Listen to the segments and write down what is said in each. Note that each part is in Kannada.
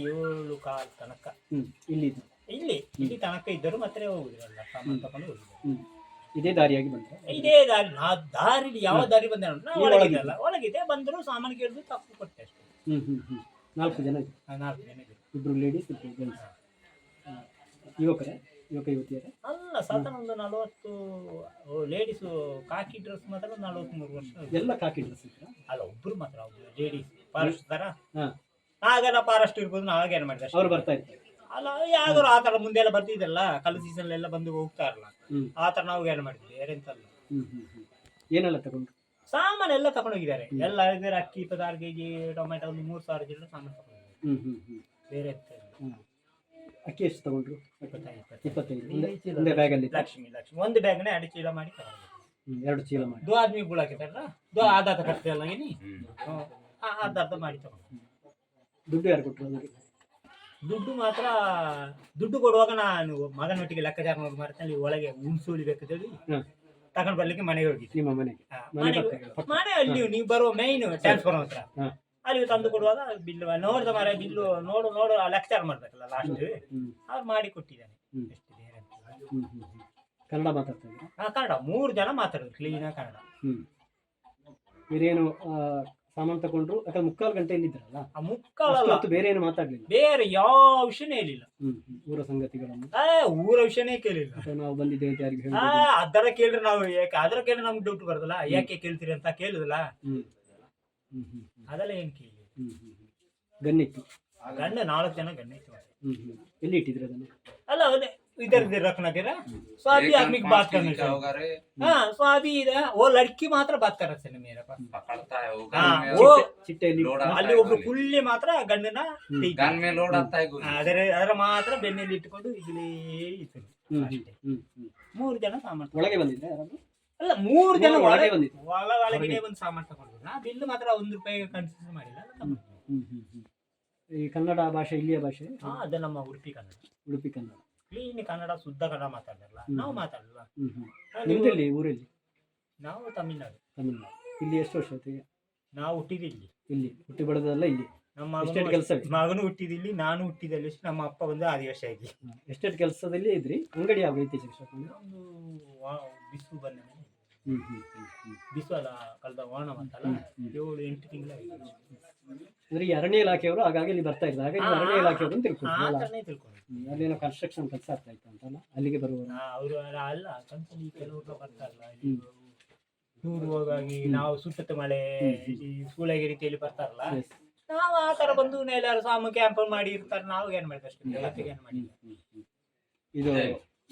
ಏಳು ಕಾಲ್ ತನಕ. ಹ್ಮ್ ಇಲ್ಲಿ ಇಲ್ಲಿ ಇಲ್ಲಿ ತನಕ ಇದ್ದರು ಮತ್ತೆ ಹೋಗುದಿಲ್ಲ ಸಾಮಾನು ತಕೊಂಡು ಹೋಗುದು ಹ್ಮ್. ಇದೇ ದಾರಿಯಾಗಿ ಬಂದ್ರೆ? ಇದೇ ದಾರಿ ನಾ ದಾರಿ ಯಾವ ದಾರಿ ಬಂದೆ ನಾ ಒಳಗಿದ್ದಲ್ಲ. ಒಳಗಿದೆ ಬಂದರು ಸಾಮಾನು ಕೇಳಿದ್ರು ತಪ್ಪು ಕೊಟ್ಟೆ ಅಷ್ಟೇ. ಹ್ಮ್ ಹ್ಮ್ ಹ್ಮ್. ನಾಲ್ಕು ಜನ ಇದೆ ನಾಲ್ಕು ಜನ ಇದೆ ಇಬ್ರು ಲೇಡೀಸ್ ಇಬ್ರು ಜೆಂಟ್ಸ್ ಯುವಕರೇ? ಯುವಕ ಯುವತಿಯರೇ? ಅಲ್ಲ ಸಾಧಾರಣ ಒಂದು ನಲವತ್ತು ಲೇಡೀಸು ಕಾಕಿ ಡ್ರೆಸ್ ಮಾತ್ರ ಒಂದು ನಲವತ್ಮೂರು ವರ್ಷ. ಎಲ್ಲ ಕಾಕಿ ಡ್ರೆಸ್ ಅಲ್ಲ ಒಬ್ರು ಮಾತ್ರ ಲೇಡೀಸ್ ಫಾರೆಸ್ಟ್ ಆಗೆಲ್ಲ ಫಾರೆಸ್ಟ್ ಇರ್ಬೋದು ನಾವಾಗ ಏನು ಮಾಡಿದೆ ಅಷ್ಟೇ. ಅವ್ರು ಬರ್ತಾ ಇರ್ತಾರೆ. ಅಲ್ಲ ಯಾವ್ದಾರು ಆ ತರ ಮುಂದೆ ಎಲ್ಲ ಬರ್ತಿದ್ದಲ್ಲ. ಕಲ್ ಸೀಸನ್ ಎಲ್ಲ ಬಂದು ಹೋಗ್ತಾ ಇರಲ್ಲ. ಹ್ಮ್. ಆ ತರ ನಾವು ಏನು ಮಾಡಿದ್ವಿ? ಹ್ಮ್ ಏನೆಲ್ಲ ತಗೊಂಡ್ರು? ಸಾಮಾನು ಎಲ್ಲ ತಗೊಂಡೋಗಿದ್ದಾರೆ. ಎಲ್ಲ ಇದ್ದಾರೆ ಅಕ್ಕಿ ಇಪ್ಪತ್ತಾರು ಕೆಜಿ ಟೊಮೆಟೊ ಒಂದು ಮೂರು ಸಾವಿರ ಜನ ಸಾಮಾನು ತಗೊಂಡು ಹ್ಮ್ ಹ್ಮ್ ಹ್ಮ್. ಬೇರೆ ಎಂತ ಇಲ್ಲ. ಅಕ್ಕಿ ಎಷ್ಟು ತಗೊಂಡ್ರು? ಇಪ್ಪತ್ತೈದು, ಇಪ್ಪತ್ತೈದು. ಇಪ್ಪತ್ತೈದು. ಒಂದೇ ಚೀಲ ಒಂದೇ ಬ್ಯಾಗಲ್ಲಿ ಲಕ್ಷ್ಮಿ ಲಕ್ಷ್ಮಿ. ಒಂದು ಬ್ಯಾಗ್ನೇ ಎರಡು ಚೀಲ ಮಾಡಿ ತಗೊಂಡು ಎರಡು ಚೀಲ ಮಾಡಿ. ದೋ ಆದ್ಮಿ ಬುಳಾಕಿದಾರಲ್ಲ ದೋ ಆಧಾರ ಕಟ್ತಿರಲ್ಲ ನೀ ಅರ್ಧ ಅರ್ಧ ಮಾಡಿ ತಗೊಂಡು ದುಡ್ಡು ಯಾರು ಕೊಟ್ಟರು ದುಡ್ಡು ಮಾತ್ರ ದುಡ್ಡು ಕೊಡುವಾಗ ನಾನು ಮಗನೊಟ್ಟಿಗೆ ಲೆಕ್ಕಾಚಾರ ನೋಡಿ ಮಾಡ್ತೀನಿ ಒಳಗೆ ಹುಣಸು ಉಳಿಬೇಕಂತೇಳಿ ತಗೊಂಡು ಬರ್ಲಿಕ್ಕೆ ಮನೆಗೆ ಹೋಗಿ ನಿಮ್ಮ ಮನೆಗೆ? ಮನೆ ಪಕ್ಕ-. ಮನೆ ಅಲ್ಲಿ ನೀವು ಬರುವ ಮೈನ್ ಟ್ರಾನ್ಸ್ಫರ್ ಹತ್ರ. ಹಾ. ಅಲ್ಲಿ ತಂದು ಕೊಡುವಾಗ ಬಿಲ್ಲು ನೋಡಿದ ಮರ ಬಿಲ್ಲು ನೋಡು ನೋಡು ಲೆಕ್ಚರ್ ಮಾಡ್ಬೇಕಲ್ಲ ಲಾಸ್ಟ್ ಹ್ಮ್ ಅವ್ರು ಮಾಡಿ ಕೊಟ್ಟಿದ್ದಾನೆ ಹ್ಮ್. ಎಷ್ಟು ಬೇರೆ ಅಂತ. ಹ್ಮ್ ಹ್ಮ್ ಹ್ಮ್. ಕನ್ನಡ ಮಾತಾಡ್ತಾ ಇದ್ದೀರಾ? ಹಾ, ಕನ್ನಡ. ಮೂರು ಜನ ಮಾತಾಡೋದು ಕ್ಲೀನ್ ಕನ್ನಡ. ಹ್ಮ್. ಇದೇನು ಆ, ಸಾಮಾನು ತಗೊಂಡ್ರು ಯಾಕಂದ್ರೆ ಮುಕ್ಕಾಲು ಗಂಟೆ ಇದ್ರಲ್ಲ ಆ ಮುಕ್ಕಳಲ್ಲ ಮತ್ತು ಬೇರೆ ಏನು ಮಾತಾಡ್ಲಿಲ್ಲ. ಬೇರೆ ಯಾವ ವಿಷಯನೇ ಹೇಳಿಲ್ಲ. ಹ್ಮ್ ಹ್ಮ್. ಊರ ಸಂಗತಿಗಳನ್ನು. ಆ ಊರ ವಿಷಯನೇ ಕೇಳಿಲ್ಲ. ಅಥವಾ ನಾವು ಬಂದಿದ್ದೇವೆ ಅಂತ ಯಾರಿಗೆ ಆ ಹೇಳಿ ಅದರ ಕೇಳಿದ್ರೆ ನಾವು ಯಾಕೆ ಅದರ ಕೇಳಿದ್ರೆ ನಮ್ಗೆ ಡೌಟ್ ಬರೋದಲ್ಲ ಯಾಕೆ ಕೇಳ್ತೀರಿ ಅಂತ ಕೇಳುದಿಲ್ಲ? ಹ್ಮ್ ಹ್ಮ್ ಹ್ಮ್ ಹ್ಮ್ ಅದೆಲ್ಲ ಏನ್ ಕೇಳಿ ಹ್ಮ್ ಹ್ಮ್ ಹ್ಮ್. ಗನ್ನಿತ್ತು ಗಂಡ ನಾಲ್ಕು ಜನ ಗಂಡ ಇತ್ತು ಹ್ಮ್. ಎಲ್ಲಿ ಇಟ್ಟಿದ್ರೆ ಅದನ್ನು? ಅಲ್ಲ ಅದೇ इधर इधर रखना तेरा सो अभी आदमी की बात करना चाहिए हाँ सो अभी इधर वो लड़की मात्र बात कर रहे थे मेरे पास पकड़ता है वो हाँ, गन में वो ಚಿಟ್ಟೆಯಲ್ಲಿ ಲೋಡ ಅಲ್ಲಿ ಒಬ್ರು ಫುಲ್ಲಿ ಮಾತ್ರ ಗಂಡನ ತೆಗಿತಾರೆ. गन में लोड आता है गोली ಅದರ ಅದರ ಮಾತ್ರ ಬೆನ್ನಲ್ಲಿ ಇಟ್ಕೊಂಡು ಇಲ್ಲೇ ಇತ್ತು ಹ್ಮ್ ಅಷ್ಟೇ. ಹ್ಮ್ ಹ್ಮ್ ಮೂರು ಜನ ಸಾಮಾನು ಒಳಗೆ ಬಂದಿದ್ರೆ ಯಾರಾದ್ರೂ ಅಲ್ಲ ಮೂರು ಜನ ಮೂರು ಒಳಗೆ ಒಳಗೆ ಬಂದಿತ್ತು. ಒಳ ಒಳಗೆ ಒಂದು ಸಾಮಾನು ತಗೊಂಡು ನಾ ಬಿಲ್ ಮಾತ್ರ ಒಂದು ರೂಪಾಯಿ ಕನ್ಸಿಡರ್ ಮಾಡಿಲ್ಲ ತಗೊಂಡು. ಹ್ಮ್ ಹ್ಮ್ ಹ್ಮ್ ಈ ಕನ್ನಡ ಭಾಷೆ ಇಲ್ಲಿಯ ಭಾಷೆ ಹಾ ಅದು ನಮ್ಮ ಉಡುಪಿ ಕನ್ನಡ ಉಡುಪಿ ಕನ್ನಡ ಕ್ಲೀನ್ ಕನ್ನಡ ಶುದ್ಧ ಕನ್ನಡ ಮಾತಾಡಲ್ಲ ನಾವು ಮಾತಾಡಲ್ಲ ನಿಮ್ದೆಲ್ಲಿ ಊರಲ್ಲಿ? ನಾವು ತಮಿಳ್ನಾಡು. ತಮಿಳ್ನಾಡು. ಇಲ್ಲಿ ಎಷ್ಟು ವರ್ಷ ಆಯ್ತು ಈಗ? ನಾವು ಹುಟ್ಟಿದಿಲ್ಲಿ. ಇಲ್ಲಿ ಹುಟ್ಟಿ ಬೆಳೆದಲ್ಲ ಇಲ್ಲಿ? ನಮ್ಮ ಎಸ್ಟೇಟ್ ಮಗನು ಕೆಲಸವೇ ಮಗನು ಹುಟ್ಟಿದಿಲ್ಲಿ ನಾನು ಹುಟ್ಟಿದಲ್ಲಿ ನಮ್ಮ ಅಪ್ಪ ಬಂದು ಆದಿವಾಸಿ ಆಗಿ. ಎಸ್ಟೇಟ್ ಕೆಲಸದಲ್ಲಿ ಇದ್ರಿ? ಅಂಗಡಿ ಯಾವ ಇತ್ತೀಚೆಗೆ ಶಿಕ್ಷಕ ಒಂದು ವಾ- ಬಿಸು ಬಂದ ಮೇಲೆ. ಹ್ಮ್ ಹ್ಮ್ ಹ್ಮ್ ಹ್ಮ್. ಬಿಸು ಅಲ್ಲ ಕಳೆದ ಓಣ ಅಂತಲ್ಲ ಹ್ಮ್. ಏಳು ಎಂಟು ತಿಂಗಳ ಅಂದ್ರೆ ಈ ಅರಣ್ಯ ಇಲಾಖೆಯವರು ಹಾಗಾಗಿ ಇಲ್ಲಿ ಬರ್ತಾ ಇದ್ದಾರೆ. ಹಾಗಾಗಿ ಅರಣ್ಯ ಇಲಾಖೆಯವರು ಅಂತ ತಿಳ್ಕೊಂಡ್ರು ಅಲ್ಲ? ತಿಳ್ಕೊಂಡು ಅಲ್ಲೇನೋ ಕನ್ಸ್ಟ್ರಕ್ಷನ್ ಕೆಲಸ ಆಗ್ತಾ ಇತ್ತು ಅಂತಲ್ಲ ಅಲ್ಲಿಗೆ ಬರುವ ಅವರು ಅಲ್ಲ ಕಂಪನಿ ಕೆಲವರು ಬರ್ತಾರಲ್ಲ ಟೂರ್ ಹೋಗಾಗಿ ನಾವು ಸುಟ್ಟತ್ತ ಮಳೆ ಈ ಸೂಳಗಿ ರೀತಿಯಲ್ಲಿ ಬರ್ತಾರಲ್ಲ? Yes. ನಾವು ಆ ತರ ಬಂದು ಎಲ್ಲಾರು ಸಾಮು ಕ್ಯಾಂಪ್ ಮಾಡಿ ಇರ್ತಾರೆ ನಾವು ಏನ್ ಮಾಡಿದ್ರೆ ಅಷ್ಟೇ? ಜಗತ್ತಿಗೆ ಏನ್ ಮಾಡಿಲ್ಲ. ಇದು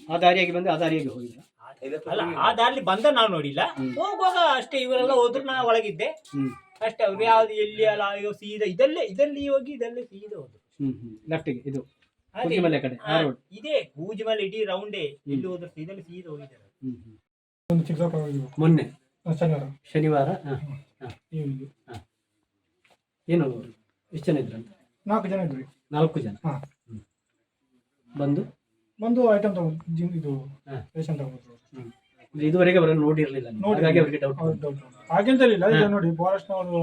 ಆ ದಾರಿಯಾಗಿ ಬಂದು ಆ ದಾರಿಯಾಗಿ ಹೋಗಿದ್ರ? ಅಲ್ಲ ಆ ದಾರಿ ಬಂದ ನಾವು ನೋಡಿಲ್ಲ. ಹೋಗುವಾಗ ಅಷ್ಟೇ ಇವರೆಲ್ಲ ಹೋದ್ರು ನಾ ಒಳಗಿದ್ದೆ. ಹ್ಮ್. ಅಷ್ಟೇ ಅವ್ರು ಯಾವ್ದು ಎಲ್ಲಿ ಅಲ್ಲ ಅಯ್ಯೋ ಸೀದಾ ಇದಲ್ಲೇ ಇದಲ್ಲಿ ಹೋಗಿ ಇದಲ್ಲೇ ಸೀದಾ ಹೋದ್ರು. ಹ್ಮ್ ಹ್ಮ್. ಲೆಫ್ಟಿಗೆ ಇದು. ಅದೇ, ಕಡೆ ಆ, ರೋಡ್ ಇದೇ ಪೂಜೆ ಮೇಲೆ ಇಡೀ ರೌಂಡೇ ಇಲ್ಲಿ ಹೋದ್ರು ಇದರಲ್ಲಿ ಸೀದಾ ಹೋಗಿದ್ದಾರೆ. ಹ್ಮ್ ಹ್ಮ್. ಒಂದು ಚಿಕ್ಕಪ್ಪ ಹೋಗಿದ್ವು ಮೊನ್ನೆ. ಶನಿವಾರ. ಶನಿವಾರ. ಏನು ಎಷ್ಟು ಜನ ಇದ್ರಂತ? ನಾಲ್ಕು ಜನ ಇದ್ರಿ ನಾಲ್ಕು ಜನ. ಹಾ. ಬಂದು? ಬಂದು ಐಟಮ್ ತಗೊಂಡು ಜಿಮ್ ಇದು. ರೇಷನ್ ತಗೊಂಡ್ರು. ಹ್ಮ್. ಅಂದ್ರೆ ಇದುವರೆಗೆ ಅವರನ್ನು ನೋಡಿರ್ಲಿಲ್ಲ ನೀವು. ನೋಡಿ ಹಾಗಾಗಿ ಅವರಿಗೆ ಡೌಟ್ ಅವ್ರು. ಹಾಗೆಂತ ಇಲ್ಲ ಈಗ ನೋಡಿ ಫಾರೆಸ್ಟ್ ಅವರು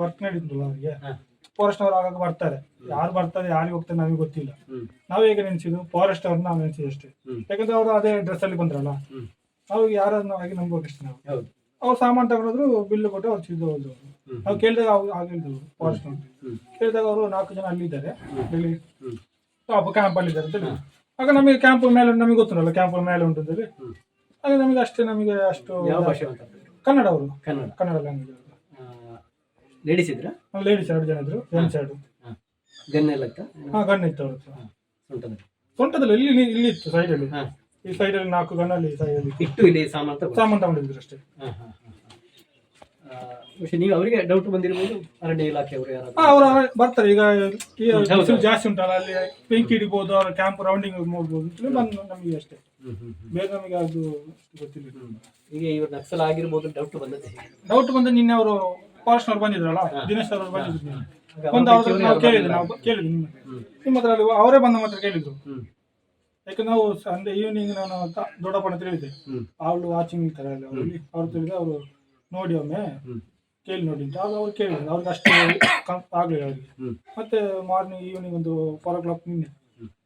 ವರ್ಕ್ ನಡೀತಿದ್ರು ಅವರಿಗೆ. ಹಾ. ಫಾರೆಸ್ಟ್ ಅವರು ಆಗಾಗ ಬರ್ತಾರೆ. ಯಾರು ಬರ್ತಾರೆ ಯಾರಿಗೆ ಹೋಗ್ತಾರೆ ನಮಗೆ ಗೊತ್ತಿಲ್ಲ. ಹ್ಮ್. ನಾವು ಹೇಗೆ ನೆನೆಸಿದ್ದು? ಫಾರೆಸ್ಟ್ ಅವ್ರನ್ನ ನಾವು ನೆನೆಸಿದ್ದು ಅಷ್ಟೇ. ಹ್ಮ್. ಯಾಕಂದ್ರೆ ಅವರು ಅದೇ ಡ್ರೆಸ್ ಅಲ್ಲಿ ಬಂದ್ರಲ್ಲ. ಹ್ಮ್. ನಾವು ಯಾರನ್ನು ಆಗಿ ನಂಬೋಕಷ್ಟೇ ನಾವು. ಹೌದು. ಅವ್ರು ಸಾಮಾನು ತಗೊಂಡ್ರು ಬಿಲ್ ಕೊಟ್ಟು ಅವ್ರು ಸಿದ್ದು ಹೋದ್ರು. ಹ್ಮ್. ನಾವು ಕೇಳಿದಾಗ ಅವ್ರು ಆಗಿಲ್ದು ಫಾರೆಸ್ಟ್ ಹ್ಮ್. ಕೇಳಿದಾಗ ಅವರು ನಾಲ್ಕು ಜನ ಅಲ್ಲಿದ್ದಾರೆ. ಹ್ಮ್. ಟಾಪ್ ಕ್ಯಾಂಪ್ ಅಲ್ಲಿ ಇದ್ದಾರೆ ಅಂತ. ಆಗ ನಮಗೆ ಕ್ಯಾಂಪ್ ಮೇಲೆ ನಮಗೆ ಗೊತ್ತಿರಲ್ಲ ಕ್ಯಾಂಪ್ ಮೇಲೆ ಉಂಟು ಹೇಳಿ ಆಗ ನಮಗೆ ಅಷ್ಟೇ ನಮಗೆ ಅಷ್ಟು ಯಾವ ಭಾಷೆ ಅಂತ ಕನ್ನಡ ಅವರು. ಕನ್ನಡ. ಕನ್ನಡ ಲ್ಯಾಂಗ್ವೇಜ್ ಲೇಡೀಸ್ ಇದ್ರ? ಲೇಡೀಸ್ ಎರಡು ಜನ ಇದ್ರು. ಜೆಂಟ್ಸ್ ಎರಡು. ಗನ್ ಎಲ್ಲ ಇತ್ತ? ಹಾ ಗನ್ ಇತ್ತು ಅವ್ರ ಹತ್ರ ಸೊಂಟದಲ್ಲಿ. ಸೊಂಟದಲ್ಲಿ ಇಲ್ಲಿ ಇಲ್ಲಿ ಇತ್ತು ಸೈಡಲ್ಲಿ ಈ ಸೈಡಲ್ಲಿ ನಾಲ್ಕು ಗಣ್ಣಲ್ಲಿ ಸೈಡಲ್ಲಿ ಇಟ್ಟು ಇಲ್ಲಿ ಸಾಮಾನು ಸಾಮಾನು ತಗೊಂಡಿದ್ರು ಅಷ್ಟೇ. ಹಾಂ ಹಾ, ಬಹುಶಃ ನೀವು ಅವರಿಗೆ ಡೌಟ್ ಬಂದಿರಬಹುದು ಅರಣ್ಯ ಇಲಾಖೆ ಯಾರು ಅವರು ಬರ್ತಾರೆ. ಈಗ ಜಾಸ್ತಿ ಉಂಟಲ್ಲ ಅಲ್ಲಿ ಬೆಂಕಿ ಹಿಡಿಬೋದು ಅವರ ಕ್ಯಾಂಪ್ ರೌಂಡಿಂಗ್ ನೋಡ್ಬೋದು ಬಂದು ನಮಗೆ ಅಷ್ಟೇ. ಬೇಗ ನಮಗೆ ಅದು ಗೊತ್ತಿಲ್ಲ. ಈಗ ಇವ್ರು ನಕ್ಸಲ್ ಆಗಿರ್ಬೋದು ಡೌಟ್ ಬಂದದ್ದು ಡೌಟ್ ಬಂದ ನಿನ್ನೆ ಅವರು ಫಾರೆಸ್ಟ್ ಅವ್ರು ಬಂದಿದ್ರಲ್ಲ ದಿನೇಶ್ ಅವರು ಬಂದಿದ್ರು. ಕೇಳಿದ್ರು ನಾವು ಕೇಳಿದ್ವಿ ನಾವು ನಿಮ್ಮ ಹತ್ರ ಅವರೇ ಬಂದ ಮಾತ್ರ ಕೇಳಿದ್ರು. ಯಾಕಂದ್ರೆ ನಾವು ಸಂಡೆ ಈವ್ನಿಂಗ್ ನಾನು ದೊಡ್ಡಪ್ಪನ ತಿಳಿದೆ. ಅವಳು ವಾಚಿಂಗ್ ಇರ್ತಾರೆ ಅಲ್ಲಿ ಅವ್ರು. ತಿಳಿದ ಅವರು ನೋಡಿ ಒಮ್ಮೆ. ಕೇಳಿ ನೋಡಿದ್ದು. ಆಗ ಅವ್ರು ಕೇಳಿದ್ರು. ಅವ್ರಿಗೆ ಅಷ್ಟು ಕಂ ಆಗಲಿಲ್ಲ ಅವರಿಗೆ. ಮತ್ತೆ ಮಾರ್ನಿಂಗ್ ಈವ್ನಿಂಗ್ ಒಂದು ಫೋರ್ ಓ ಕ್ಲಾಕ್ ನಿನ್ನೆ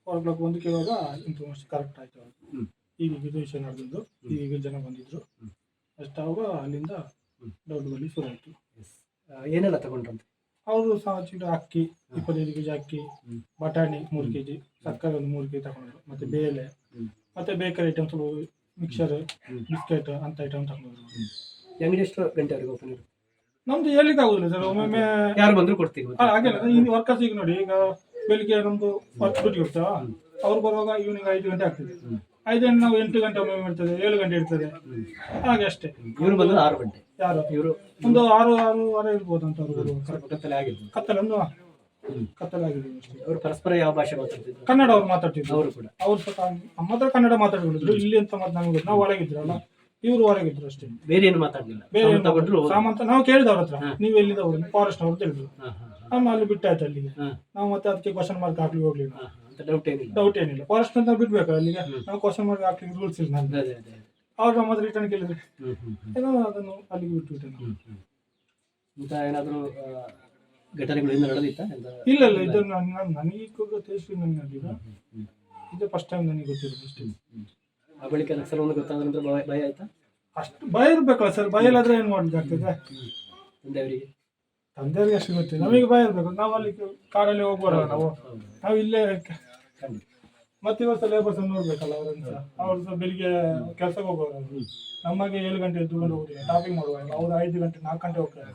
ಫೋರ್ ಓ ಕ್ಲಾಕ್ ಒಂದು ಕೇಳುವಾಗ ಇನ್ಫಾರ್ಮೇಶನ್ ಕರೆಕ್ಟ್ ಆಯ್ತು ಅವ್ರಿಗೆ ಈಗ ಇದು ವಿಷಯ ನಡೆದಿದ್ದು. ಈಗ ಜನ ಬಂದಿದ್ರು. ಅಷ್ಟು ಆವಾಗ ಅಲ್ಲಿಂದ. ಡೌಟ್ ಬಲ್ಲಿ ಶುರು ಆಯಿತು. ಏನೆಲ್ಲ ತಗೊಂಡ್ರಂತೆ? ಅವರು ಸಹ ಚಿಕ್ಕ ಅಕ್ಕಿ ಇಪ್ಪತ್ತೈದು ಕೆಜಿ ಅಕ್ಕಿ ಬಟಾಣಿ ಮೂರು ಕೆಜಿ ಸಕ್ಕರೆ ಒಂದು ಮೂರು ಕೆಜಿ ತಗೊಂಡ್ರು. ಮತ್ತೆ ಬೇಳೆ. ಮತ್ತೆ ಬೇಕರಿ ಐಟಮ್ಸ್ ಮಿಕ್ಸರ್. ಬಿಸ್ಕೆಟ್ ಅಂತ ಐಟಮ್ ತಗೊಂಡ್ರು. ಅಂಗಡಿ ಎಷ್ಟು ಗಂಟೆವರೆಗೆ ಓಪನ್ ಇರುತ್ತೆ. ನಮ್ದು ಹೇಳಿಕ್ಕೆ ಆಗುದಿಲ್ಲ ಸರ್ ಒಮ್ಮೊಮ್ಮೆ ಯಾರು ಬಂದ್ರು ಕೊಡ್ತೀವಿ. ಅಲ್ಲ, ಹಾಗೆಲ್ಲ. ಈ ವರ್ಕರ್ಸ್ ಈಗ ನೋಡಿ ಈಗ ಬೆಳಿಗ್ಗೆ ನಮ್ದು ವರ್ಕ್ ಡ್ಯೂಟಿ ಇರ್ತಾವ ಅವ್ರು ಬರುವಾಗ ಈವ್ನಿಂಗ್ ಐದು ಗಂಟೆ ಆಗ್ತದೆ. ಐದು ಗಂಟೆ ನಾವು ಎಂಟು ಗಂಟೆ ಒಮ್ಮೆ ಇರ್ತದೆ ಏಳು ಗಂಟೆ ಇರ್ತದೆ. ಹಾಗೆ ಅಷ್ಟೇ. ಇವ್ರು ಬಂದ್ರೆ ಆರು ಗಂಟೆ. ಯಾರು? ಇವರು ಒಂದು ಆರು ಆರೂವರೆ ಇರ್ಬೋದು ಅಂತ ಅವರು ಬರುವಾಗ. ಕತ್ತಲೆ ಆಗಿದ್ದು ಕತ್ತಲೆ ಒಂದು ಕತ್ತಲೆ ಆಗಿದೆ ಅಷ್ಟೇ. ಅವರು ಪರಸ್ಪರ ಯಾವ ಭಾಷೆ ಮಾತಾಡ್ತಿದ್ರು? ಕನ್ನಡ ಅವ್ರು ಮಾತಾಡ್ತಿದ್ರು. ಅವರು ಕೂಡ. ಅವ್ರು ಸ್ವಲ್ಪ ನಮ್ಮ ಹತ್ರ ಕನ್ನಡ ಮಾತಾಡ್ಕೊಂಡಿದ್ರು ಇಲ್ಲಿ ಅಂತ ಮತ್ತೆ ನಮಗೆ ನಾವು ಒಳಗಿದ್ರಲ್ಲ. ಇವರು ಹೊರಗಿದ್ರು ಅಷ್ಟೇ. ಬೇರೆ ಏನು ಮಾತಾಡ್ಲಿಲ್ಲ. ಬೇರೆ ಏನು ತಗೊಂಡ್ರು ಸಾಮಂತ ನಾವು ಕೇಳಿದವ್ರ ಹತ್ರ. ನೀವು ನೀವು ಎಲ್ಲಿದವರು ಫಾರೆಸ್ಟ್ ಅವ್ರು ತಿಳಿದ್ರು. ನಮ್ಮ ಅಲ್ಲಿ ಬಿಟ್ಟಾಯ್ತು ಅಲ್ಲಿಗೆ. ನಾವು ಮತ್ತೆ ಅದಕ್ಕೆ ಕ್ವಶನ್ ಮಾರ್ಕ್ ಹಾಕ್ಲಿಕ್ಕೆ ಹೋಗ್ಲಿಲ್ಲ. ಅಂತ ಡೌಟ್ ಏನಿಲ್ಲ. ಡೌಟ್ ಏನಿಲ್ಲ. ಫಾರೆಸ್ಟ್ ಅಂತ ಬಿಡ್ಬೇಕು ಅಲ್ಲಿಗೆ. ನಾವು ಕ್ವಶನ್ ಮಾರ್ಕ್ ಹಾಕಿ ರೂಲ್ಸ್ ಇಲ್ಲ ಅದೇ ಅದೇ ಅದೇ. ಅವ್ರು ನಮ್ಮ ಹತ್ರ ರಿಟರ್ನ್ ಕೇಳಿದ್ರೆ. ಹ್ಮ್, ಹ್ಮ್, ಹ್ಮ್, ಏನೋ ಅದನ್ನು ಅಲ್ಲಿಗೆ ಬಿಟ್ಬಿಟ್ಟೆ ನಾವು. ಹ್ಮ್, ಹ್ಮ್. ಇಂಥ ಏನಾದರೂ ಘಟನೆಗಳು ಏನು ನಡೆದಿತ್ತಾ? ಎಂತ? ಇಲ್ಲ ಇಲ್ಲ. ಇದು ನನ್ನ ನನಗೆ ನನಗೆ ಇದು ಫಸ್ಟ್ ಟೈಮ್ ನನಗೆ ಗೊತ್ತಿರೋದು ಅಷ್ಟೇ. ಹ್ಮ್. ಆ ಬಳಿಕ ನಕ್ಸಲವನ್ನು ಗೊತ್ತಾದ ನಂತರ ಭಯ ಭಯ ಆಯ್ತಾ? ಅಷ್ಟು ಭಯ ಇರ್ಬೇಕಲ್ಲ ಸರ್ ಭಯ ಇಲ್ಲಾದ್ರೆ ಏನು ಮಾಡ್ಬೇಕಾಗ್ತದೆ ತಂದೆಯವರಿಗೆ? ತಂದೆಯವರಿಗೆ ಅಷ್ಟು ಗೊತ್ತಿಲ್ಲ ನಮಗೆ ಭಯ ಇರಬೇಕು ನಾವು ಅಲ್ಲಿ ಕಾರಲ್ಲಿ ಹೋಗ್ಬಾರ ನಾವು? ನಾವು ಇಲ್ಲೇ. ಮತ್ತೆ ಇವತ್ತು ಲೇಬರ್ಸ್ ನೋಡ್ಬೇಕಲ್ಲ ಅವ್ರನ್ನ ಅವ್ರು ಸಹ ಬೆಳಿಗ್ಗೆ ಕೆಲಸಕ್ಕೆ ಹೋಗೋರು. ನಮಗೆ ಏಳು ಗಂಟೆ ಎದ್ದು ಹೋಗಿ ಟಾಪಿಂಗ್ ಮಾಡುವ ಅವ್ರು ಐದು ಗಂಟೆ ನಾಲ್ಕು ಗಂಟೆ ಹೋಗ್ತಾರೆ.